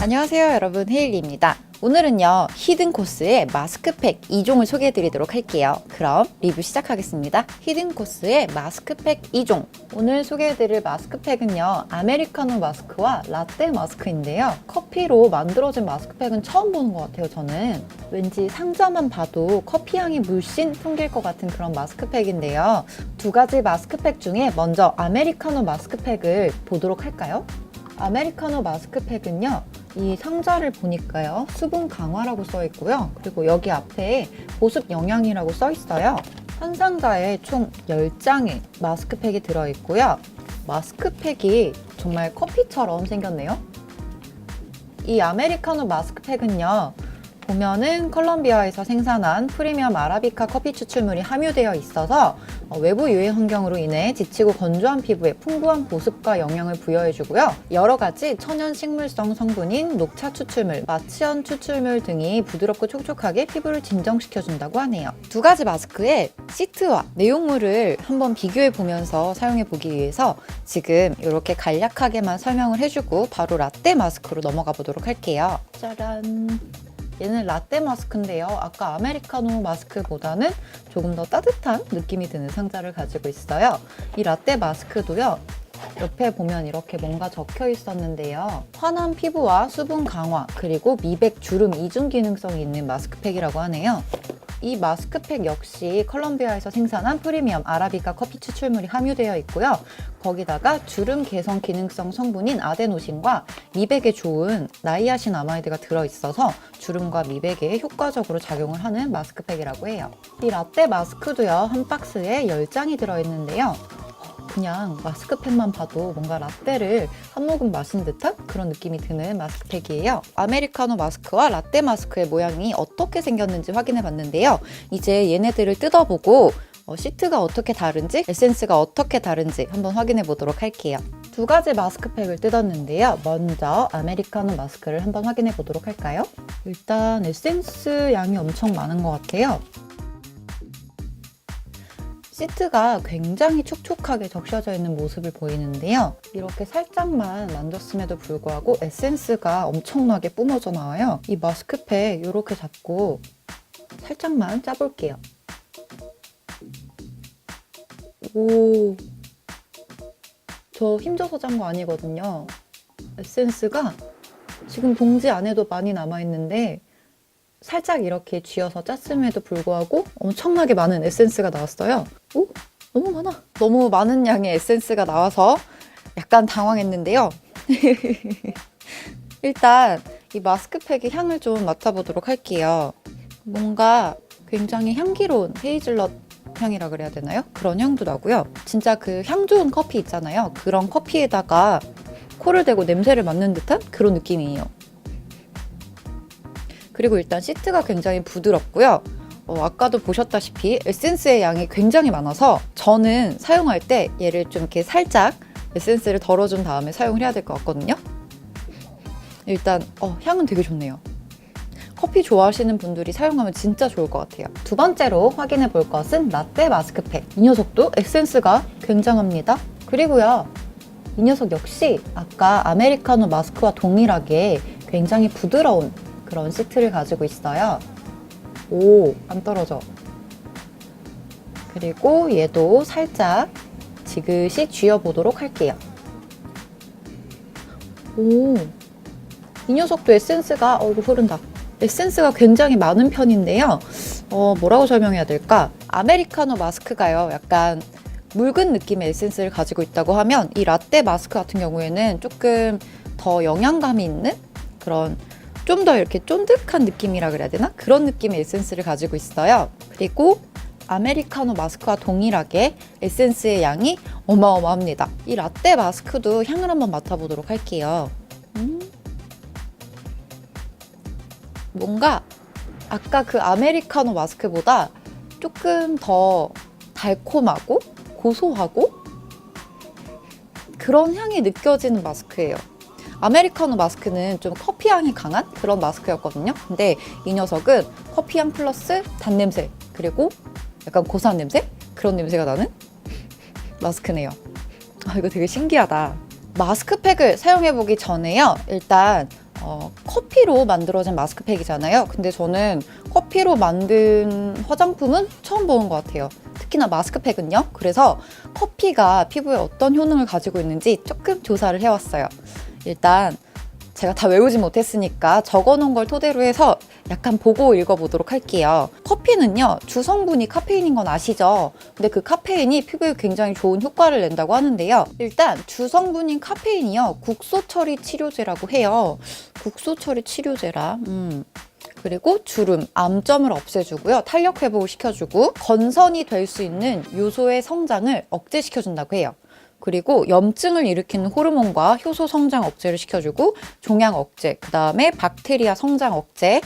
안녕하세요 여러분 헤일리입니다. 오늘은요 히든 코스의 마스크팩 2종을 소개해 드리도록 할게요. 그럼 리뷰 시작하겠습니다. 히든 코스의 마스크팩 2종 오늘 소개해 드릴 마스크팩은요 아메리카노 마스크와 라떼 마스크인데요. 커피로 만들어진 마스크팩은 처음 보는 것 같아요 저는. 왠지 상자만 봐도 커피 향이 물씬 풍길 것 같은 그런 마스크팩인데요. 두 가지 마스크팩 중에 먼저 아메리카노 마스크팩을 보도록 할까요? 아메리카노 마스크팩은요, 이 상자를 보니까요, 수분 강화라고 써 있고요. 그리고 여기 앞에 보습 영양이라고 써 있어요. 한 상자에 총 10장의 마스크팩이 들어있고요. 마스크팩이 정말 커피처럼 생겼네요. 이 아메리카노 마스크팩은요, 보면은 컬럼비아에서 생산한 프리미엄 아라비카 커피 추출물이 함유되어 있어서 어, 외부 유해 환경으로 인해 지치고 건조한 피부에 풍부한 보습과 영양을 부여해주고요. 여러 가지 천연 식물성 성분인 녹차 추출물, 마취연 추출물 등이 부드럽고 촉촉하게 피부를 진정시켜준다고 하네요. 두 가지 마스크의 시트와 내용물을 한번 비교해 보면서 사용해 보기 위해서 지금 이렇게 간략하게만 설명을 해주고 바로 라떼 마스크로 넘어가 보도록 할게요. 짜란. 얘는 라떼 마스크인데요. 아까 아메리카노 마스크보다는 조금 더 따뜻한 느낌이 드는 상자를 가지고 있어요. 이 라떼 마스크도요. 옆에 보면 이렇게 뭔가 적혀 있었는데요. 환한 피부와 수분 강화, 그리고 미백, 주름 이중 기능성이 있는 마스크팩이라고 하네요. 이 마스크팩 역시 컬럼비아에서 생산한 프리미엄 아라비카 커피 추출물이 함유되어 있고요. 거기다가 주름 개선 기능성 성분인 아데노신과 미백에 좋은 나이아신 아마이드가 들어있어서 주름과 미백에 효과적으로 작용을 하는 마스크팩이라고 해요. 이 라떼 마스크도요, 한 박스에 10장이 들어있는데요. 그냥 마스크팩만 봐도 뭔가 라떼를 한 모금 마신 듯한 그런 느낌이 드는 마스크팩이에요. 아메리카노 마스크와 라떼 마스크의 모양이 어떻게 생겼는지 확인해 봤는데요. 이제 얘네들을 뜯어보고 어, 시트가 어떻게 다른지, 에센스가 어떻게 다른지 한번 확인해 보도록 할게요. 두 가지 마스크팩을 뜯었는데요. 먼저 아메리카노 마스크를 한번 확인해 보도록 할까요? 일단 에센스 양이 엄청 많은 것 같아요. 시트가 굉장히 촉촉하게 적셔져 있는 모습을 보이는데요. 이렇게 살짝만 만졌음에도 불구하고 에센스가 엄청나게 뿜어져 나와요. 이 마스크팩 이렇게 잡고 살짝만 짜볼게요. 오, 저 힘줘서 짠 거 아니거든요. 에센스가 지금 봉지 안에도 많이 남아있는데 살짝 이렇게 쥐어서 짰음에도 불구하고 엄청나게 많은 에센스가 나왔어요. 오, 너무 많아. 너무 많은 양의 에센스가 나와서 약간 당황했는데요. 일단 이 마스크팩의 향을 좀 맡아보도록 할게요. 뭔가 굉장히 향기로운 헤이즐넛 향이라 그래야 되나요? 그런 향도 나고요. 진짜 그 향 좋은 커피 있잖아요. 그런 커피에다가 코를 대고 냄새를 맡는 듯한 그런 느낌이에요. 그리고 일단 시트가 굉장히 부드럽고요. 어, 아까도 보셨다시피 에센스의 양이 굉장히 많아서 저는 사용할 때 얘를 좀 이렇게 살짝 에센스를 덜어준 다음에 사용을 해야 될 것 같거든요. 일단 어, 향은 되게 좋네요. 커피 좋아하시는 분들이 사용하면 진짜 좋을 것 같아요. 두 번째로 확인해 볼 것은 라떼 마스크팩. 이 녀석도 에센스가 굉장합니다. 그리고요, 이 녀석 역시 아까 아메리카노 마스크와 동일하게 굉장히 부드러운 그런 시트를 가지고 있어요. 오, 안 떨어져. 그리고 얘도 살짝 지그시 쥐어보도록 할게요. 오, 이 녀석도 에센스가, 어, 이거 흐른다. 에센스가 굉장히 많은 편인데요. 어, 뭐라고 설명해야 될까? 아메리카노 마스크가요. 약간 묽은 느낌의 에센스를 가지고 있다고 하면 이 라떼 마스크 같은 경우에는 조금 더 영양감이 있는 그런 좀 더 이렇게 쫀득한 느낌이라 그래야 되나? 그런 느낌의 에센스를 가지고 있어요. 그리고 아메리카노 마스크와 동일하게 에센스의 양이 어마어마합니다. 이 라떼 마스크도 향을 한번 맡아보도록 할게요. 음. 뭔가 아까 그 아메리카노 마스크보다 조금 더 달콤하고 고소하고 그런 향이 느껴지는 마스크예요. 아메리카노 마스크는 좀 커피 향이 강한 그런 마스크였거든요. 근데 이 녀석은 커피 향 플러스 단냄새 그리고 약간 고소한 냄새 그런 냄새가 나는 마스크네요. 아 이거 되게 신기하다. 마스크팩을 사용해 보기 전에요. 일단 어, 어, 커피로 만들어진 마스크팩이잖아요. 근데 저는 커피로 만든 화장품은 처음 보는 것 같아요. 특히나 마스크팩은요. 그래서 커피가 피부에 어떤 효능을 가지고 있는지 조금 조사를 해왔어요. 일단 제가 다 외우지 못했으니까 적어놓은 걸 토대로 해서 약간 보고 읽어보도록 할게요. 커피는요, 주성분이 카페인인 건 아시죠? 근데 그 카페인이 피부에 굉장히 좋은 효과를 낸다고 하는데요. 일단 주성분인 카페인이요, 국소 처리 치료제라고 해요. 국소 처리 치료제라. 음. 그리고 주름, 암점을 없애주고요. 탄력 회복을 시켜주고 건선이 될 수 있는 요소의 성장을 억제시켜준다고 해요. 그리고 염증을 일으키는 호르몬과 효소 성장 억제를 시켜주고 종양 억제, 그 다음에 박테리아 성장 억제,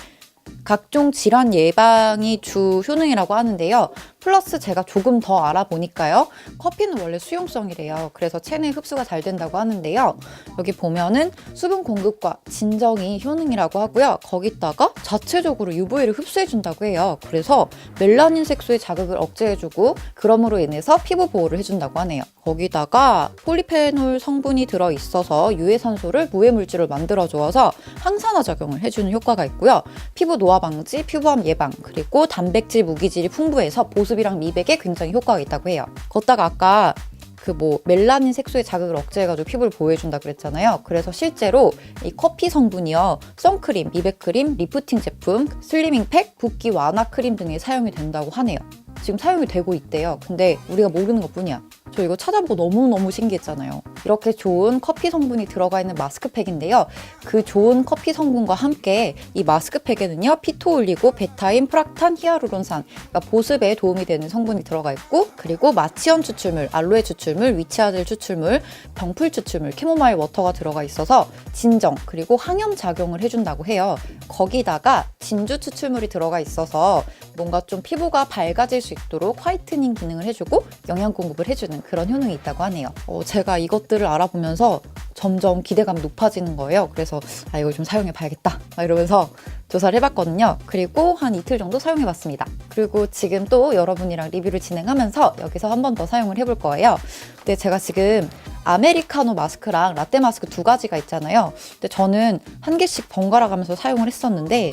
각종 질환 예방이 주 효능이라고 하는데요. 플러스 제가 조금 더 알아보니까요. 커피는 원래 수용성이래요. 그래서 체내 흡수가 잘 된다고 하는데요. 여기 보면은 수분 공급과 진정이 효능이라고 하고요. 거기다가 자체적으로 UV를 흡수해준다고 해요. 그래서 멜라닌 색소의 자극을 억제해주고 그럼으로 인해서 피부 보호를 해준다고 하네요. 거기다가 폴리페놀 성분이 들어있어서 유해산소를 무해물질로 만들어 주어서 항산화 작용을 해주는 효과가 있고요. 피부 노화 방지, 피부암 예방, 그리고 단백질 무기질이 풍부해서 보습이랑 미백에 굉장히 효과가 있다고 해요. 걷다가 아까 그뭐 멜라닌 색소의 자극을 억제해가지고 피부를 보호해준다 그랬잖아요. 그래서 실제로 이 커피 성분이요, 선크림, 미백크림, 리프팅 제품, 슬리밍 팩, 붓기 완화 크림 등에 사용이 된다고 하네요. 지금 사용이 되고 있대요. 근데 우리가 모르는 것 뿐이야. 저 이거 찾아보고 너무너무 신기했잖아요. 이렇게 좋은 커피 성분이 들어가 있는 마스크팩인데요. 그 좋은 커피 성분과 함께 이 마스크팩에는요, 피토올리고, 베타인, 프락탄, 히아루론산, 그러니까 보습에 도움이 되는 성분이 들어가 있고, 그리고 마치온 추출물, 알로에 추출물, 위치아들 추출물, 병풀 추출물, 캐모마일 워터가 들어가 있어서 진정, 그리고 항염 작용을 해준다고 해요. 거기다가 진주 추출물이 들어가 있어서 뭔가 좀 피부가 밝아질 수 있도록 화이트닝 기능을 해주고 영양 공급을 해주는 그런 효능이 있다고 하네요. 어, 제가 이것들을 알아보면서 점점 기대감이 높아지는 거예요. 그래서 아 이걸 좀 사용해 봐야겠다. 막 이러면서 조사를 해봤거든요. 그리고 한 이틀 정도 사용해봤습니다. 그리고 지금 또 여러분이랑 리뷰를 진행하면서 여기서 한 번 더 사용을 해볼 거예요. 근데 제가 지금 아메리카노 마스크랑 라떼 마스크 두 가지가 있잖아요. 근데 저는 한 개씩 번갈아 가면서 사용을 했었는데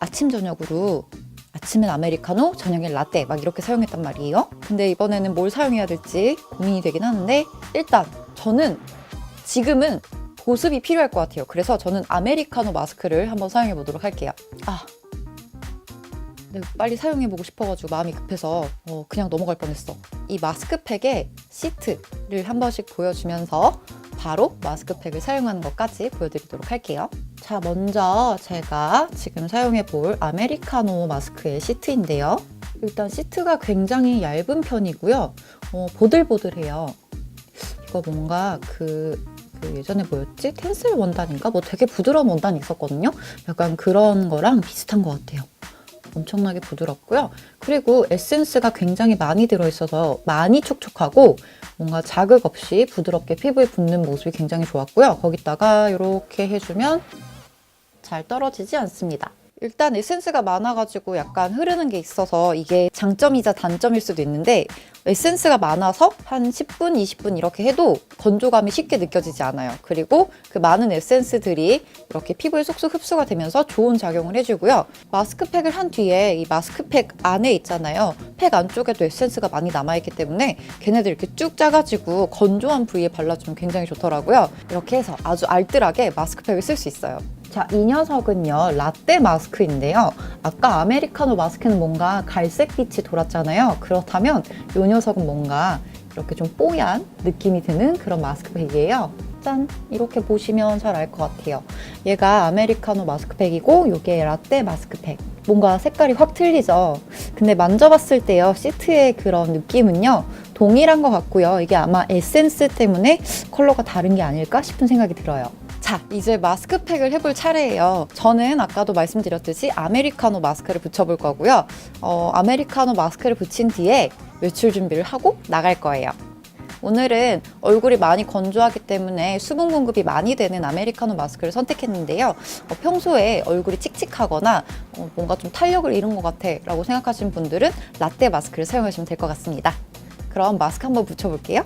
아침 저녁으로 아침엔 아메리카노, 저녁엔 라떼 막 이렇게 사용했단 말이에요. 근데 이번에는 뭘 사용해야 될지 고민이 되긴 하는데 일단 저는 지금은 보습이 필요할 것 같아요. 그래서 저는 아메리카노 마스크를 한번 사용해 보도록 할게요. 아. 근데 빨리 사용해보고 싶어가지고 마음이 급해서 어, 그냥 넘어갈 뻔했어. 이 마스크팩의 시트를 한 번씩 보여주면서 바로 마스크팩을 사용하는 것까지 보여드리도록 할게요. 자, 먼저 제가 지금 사용해 볼 아메리카노 마스크의 시트인데요. 일단 시트가 굉장히 얇은 편이고요. 어, 보들보들해요. 이거 뭔가 그, 그 예전에 뭐였지? 텐슬 원단인가? 뭐 되게 부드러운 원단이 있었거든요. 약간 그런 거랑 비슷한 것 같아요. 엄청나게 부드럽고요. 그리고 에센스가 굉장히 많이 들어있어서 많이 촉촉하고 뭔가 자극 없이 부드럽게 피부에 붙는 모습이 굉장히 좋았고요. 거기다가 이렇게 해주면 잘 떨어지지 않습니다. 일단 에센스가 많아가지고 약간 흐르는 게 있어서 이게 장점이자 단점일 수도 있는데 에센스가 많아서 한 10분, 20분 이렇게 해도 건조감이 쉽게 느껴지지 않아요. 그리고 그 많은 에센스들이 이렇게 피부에 쏙쏙 흡수가 되면서 좋은 작용을 해주고요. 마스크팩을 한 뒤에 이 마스크팩 안에 있잖아요. 팩 안쪽에도 에센스가 많이 남아있기 때문에 걔네들 이렇게 쭉 짜가지고 건조한 부위에 발라주면 굉장히 좋더라고요. 이렇게 해서 아주 알뜰하게 마스크팩을 쓸 수 있어요. 자, 이 녀석은요, 라떼 마스크인데요. 아까 아메리카노 마스크는 뭔가 갈색빛이 돌았잖아요. 그렇다면 이 녀석은 뭔가 이렇게 좀 뽀얀 느낌이 드는 그런 마스크팩이에요. 짠! 이렇게 보시면 잘 알 것 같아요. 얘가 아메리카노 마스크팩이고, 이게 라떼 마스크팩. 뭔가 색깔이 확 틀리죠? 근데 만져봤을 때요, 시트의 그런 느낌은요, 동일한 것 같고요. 이게 아마 에센스 때문에 컬러가 다른 게 아닐까 싶은 생각이 들어요. 자, 이제 마스크팩을 해볼 차례예요. 저는 아까도 말씀드렸듯이 아메리카노 마스크를 붙여볼 거고요. 어, 아메리카노 마스크를 붙인 뒤에 외출 준비를 하고 나갈 거예요. 오늘은 얼굴이 많이 건조하기 때문에 수분 공급이 많이 되는 아메리카노 마스크를 선택했는데요. 어, 평소에 얼굴이 칙칙하거나 어, 뭔가 좀 탄력을 잃은 것 같아 라고 생각하시는 분들은 라떼 마스크를 사용하시면 될 것 같습니다. 그럼 마스크 한번 붙여볼게요.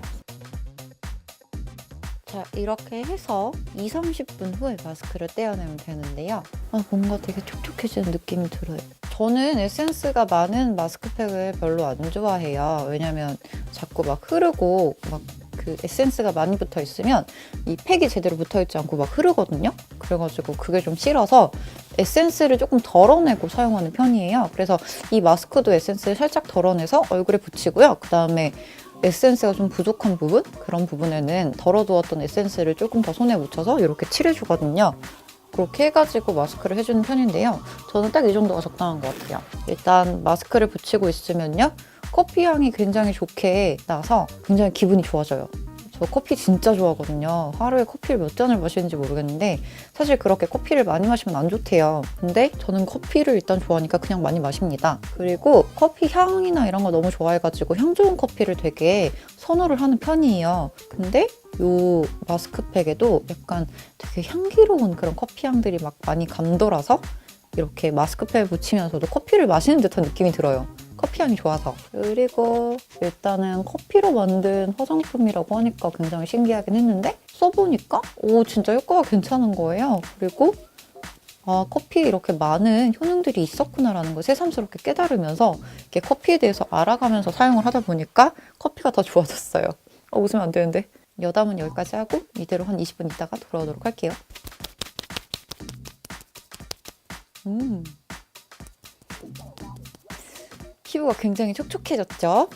자, 이렇게 해서 2, 30분 후에 마스크를 떼어내면 되는데요. 아, 뭔가 되게 촉촉해지는 느낌이 들어요. 저는 에센스가 많은 마스크팩을 별로 안 좋아해요. 왜냐면 자꾸 막 흐르고 막 그 에센스가 많이 붙어 있으면 이 팩이 제대로 붙어 있지 않고 막 흐르거든요. 그래가지고 그게 좀 싫어서 에센스를 조금 덜어내고 사용하는 편이에요. 그래서 이 마스크도 에센스를 살짝 덜어내서 얼굴에 붙이고요. 그 다음에 에센스가 좀 부족한 부분? 그런 부분에는 덜어두었던 에센스를 조금 더 손에 묻혀서 이렇게 칠해주거든요. 그렇게 해가지고 마스크를 해주는 편인데요. 저는 딱 이 정도가 적당한 것 같아요. 일단 마스크를 붙이고 있으면요. 커피 향이 굉장히 좋게 나서 굉장히 기분이 좋아져요. 저 커피 진짜 좋아하거든요. 하루에 커피를 몇 잔을 마시는지 모르겠는데 사실 그렇게 커피를 많이 마시면 안 좋대요. 근데 저는 커피를 일단 좋아하니까 그냥 많이 마십니다. 그리고 커피 향이나 이런 거 너무 좋아해가지고 향 좋은 커피를 되게 선호를 하는 편이에요. 근데 요 마스크팩에도 약간 되게 향기로운 그런 커피 향들이 막 많이 감돌아서 이렇게 마스크팩 붙이면서도 커피를 마시는 듯한 느낌이 들어요. 커피 향이 좋아서. 그리고 일단은 커피로 만든 화장품이라고 하니까 굉장히 신기하긴 했는데 써보니까 오 진짜 효과가 괜찮은 거예요. 그리고 아, 커피에 이렇게 많은 효능들이 있었구나라는 걸 새삼스럽게 깨달으면서 이렇게 커피에 대해서 알아가면서 사용을 하다 보니까 커피가 더 좋아졌어요. 어, 웃으면 안 되는데. 여담은 여기까지 하고 이대로 한 20분 있다가 돌아오도록 할게요. 음. 피부가 굉장히 촉촉해졌죠?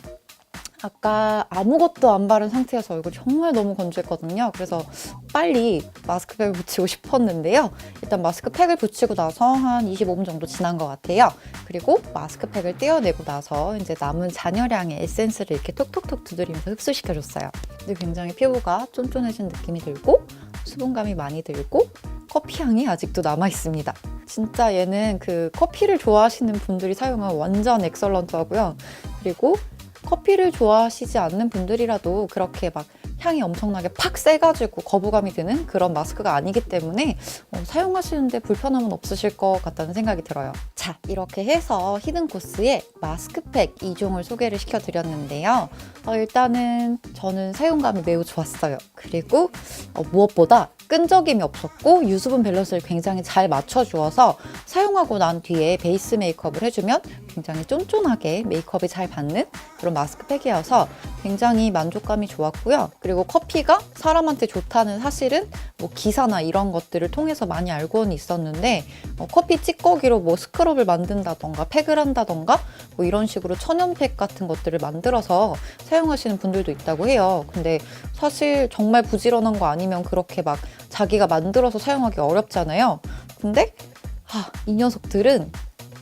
아까 아무것도 안 바른 상태여서 얼굴이 정말 너무 건조했거든요. 그래서 빨리 마스크팩을 붙이고 싶었는데요. 일단 마스크팩을 붙이고 나서 한 25분 정도 지난 것 같아요. 그리고 마스크팩을 떼어내고 나서 이제 남은 잔여량의 에센스를 이렇게 톡톡톡 두드리면서 흡수시켜줬어요. 근데 굉장히 피부가 쫀쫀해진 느낌이 들고 수분감이 많이 들고 커피 향이 아직도 남아 있습니다. 진짜 얘는 그 커피를 좋아하시는 분들이 사용한 완전 엑설런트 하고요. 그리고 커피를 좋아하시지 않는 분들이라도 그렇게 막 향이 엄청나게 팍 세가지고 거부감이 드는 그런 마스크가 아니기 때문에 어, 사용하시는데 불편함은 없으실 것 같다는 생각이 들어요. 자, 이렇게 해서 히든코스의 마스크팩 2종을 소개를 시켜드렸는데요. 어, 일단은 저는 사용감이 매우 좋았어요. 그리고 어, 무엇보다 끈적임이 없었고 유수분 밸런스를 굉장히 잘 맞춰주어서 사용하고 난 뒤에 베이스 메이크업을 해주면 굉장히 쫀쫀하게 메이크업이 잘 받는 그런 마스크팩이어서 굉장히 만족감이 좋았고요. 그리고 커피가 사람한테 좋다는 사실은 뭐 기사나 이런 것들을 통해서 많이 알고는 있었는데 어, 커피 찌꺼기로 뭐 스크럽을 만든다던가 팩을 한다던가 뭐 이런 식으로 천연팩 같은 것들을 만들어서 사용하시는 분들도 있다고 해요. 근데 사실 정말 부지런한 거 아니면 그렇게 막 자기가 만들어서 사용하기 어렵잖아요. 근데 아, 이 녀석들은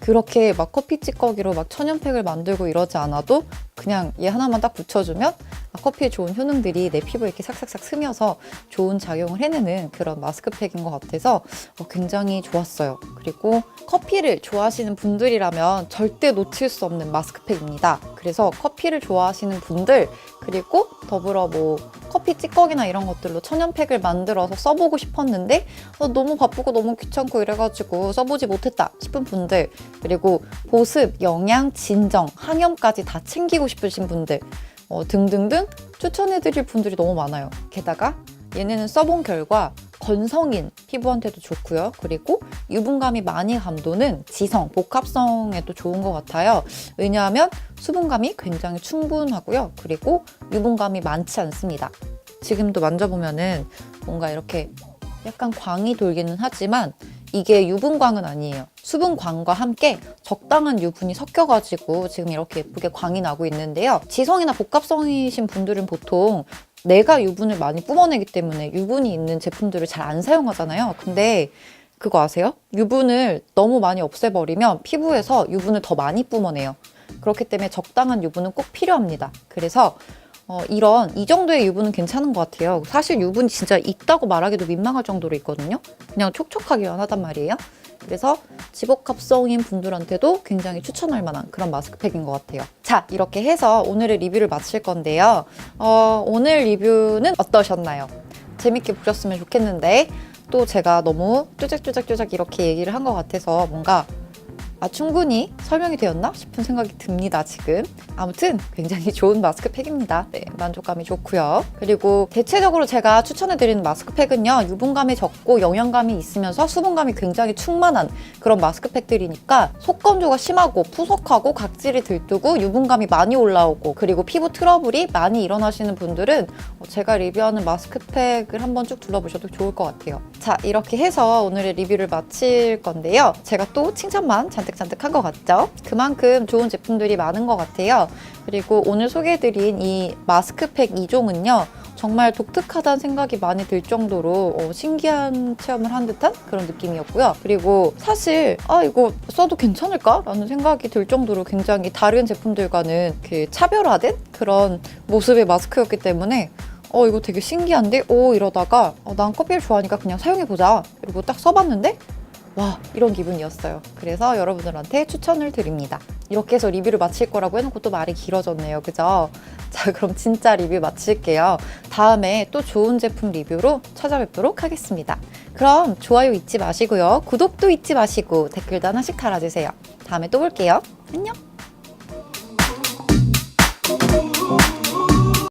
그렇게 막 커피 찌꺼기로 막 천연팩을 만들고 이러지 않아도 그냥 얘 하나만 딱 붙여주면 아, 커피의 좋은 효능들이 내 피부에 이렇게 삭삭삭 스며서 좋은 작용을 해내는 그런 마스크팩인 것 같아서 어, 굉장히 좋았어요. 그리고 커피를 좋아하시는 분들이라면 절대 놓칠 수 없는 마스크팩입니다. 그래서 커피를 좋아하시는 분들 그리고 더불어 뭐 커피 찌꺼기나 이런 것들로 천연팩을 만들어서 써보고 싶었는데 어, 너무 바쁘고 너무 귀찮고 이래가지고 써보지 못했다 싶은 분들 그리고 보습, 영양, 진정, 항염까지 다 챙기고 싶으신 분들 어, 등등등 추천해드릴 분들이 너무 많아요. 게다가 얘네는 써본 결과 건성인 피부한테도 좋고요. 그리고 유분감이 많이 감도는 지성, 복합성에도 좋은 것 같아요. 왜냐하면 수분감이 굉장히 충분하고요. 그리고 유분감이 많지 않습니다. 지금도 만져보면은 뭔가 이렇게 약간 광이 돌기는 하지만 이게 유분광은 아니에요. 수분광과 함께 적당한 유분이 섞여가지고 지금 이렇게 예쁘게 광이 나고 있는데요. 지성이나 복합성이신 분들은 보통 내가 유분을 많이 뿜어내기 때문에 유분이 있는 제품들을 잘 안 사용하잖아요. 근데 그거 아세요? 유분을 너무 많이 없애버리면 피부에서 유분을 더 많이 뿜어내요. 그렇기 때문에 적당한 유분은 꼭 필요합니다. 그래서 어, 이런 이 정도의 유분은 괜찮은 것 같아요. 사실 유분이 진짜 있다고 말하기도 민망할 정도로 있거든요. 그냥 촉촉하기만 하단 말이에요. 그래서 지복합성인 분들한테도 굉장히 추천할 만한 그런 마스크팩인 것 같아요. 자, 이렇게 해서 오늘의 리뷰를 마칠 건데요. 어, 오늘 리뷰는 어떠셨나요? 재밌게 보셨으면 좋겠는데 또 제가 너무 쭈작쭈작쭈작 이렇게 얘기를 한 것 같아서 뭔가 아, 충분히 설명이 되었나 싶은 생각이 듭니다, 지금. 아무튼 굉장히 좋은 마스크팩입니다. 네, 만족감이 좋고요. 그리고 대체적으로 제가 추천해드리는 마스크팩은요, 유분감이 적고 영양감이 있으면서 수분감이 굉장히 충만한 그런 마스크팩들이니까 속건조가 심하고 푸석하고 각질이 들뜨고 유분감이 많이 올라오고 그리고 피부 트러블이 많이 일어나시는 분들은 어, 제가 리뷰하는 마스크팩을 한번 쭉 둘러보셔도 좋을 것 같아요. 자, 이렇게 해서 오늘의 리뷰를 마칠 건데요. 제가 또 칭찬만 잔뜩잔뜩 한 것 같죠? 그만큼 좋은 제품들이 많은 것 같아요. 그리고 오늘 소개해드린 이 마스크팩 2종은요. 정말 독특하다는 생각이 많이 들 정도로 어, 신기한 체험을 한 듯한 그런 느낌이었고요. 그리고 사실 아 이거 써도 괜찮을까 라는 생각이 들 정도로 굉장히 다른 제품들과는 그 차별화된 그런 모습의 마스크였기 때문에 어 이거 되게 신기한데 오 이러다가 어, 난 커피를 좋아하니까 그냥 사용해 보자 그리고 딱 써봤는데 와 이런 기분이었어요. 그래서 여러분들한테 추천을 드립니다. 이렇게 해서 리뷰를 마칠 거라고 해놓고 또 말이 길어졌네요. 그죠? 자 그럼 진짜 리뷰 마칠게요. 다음에 또 좋은 제품 리뷰로 찾아뵙도록 하겠습니다. 그럼 좋아요 잊지 마시고요. 구독도 잊지 마시고 댓글도 하나씩 달아주세요. 다음에 또 볼게요. 안녕!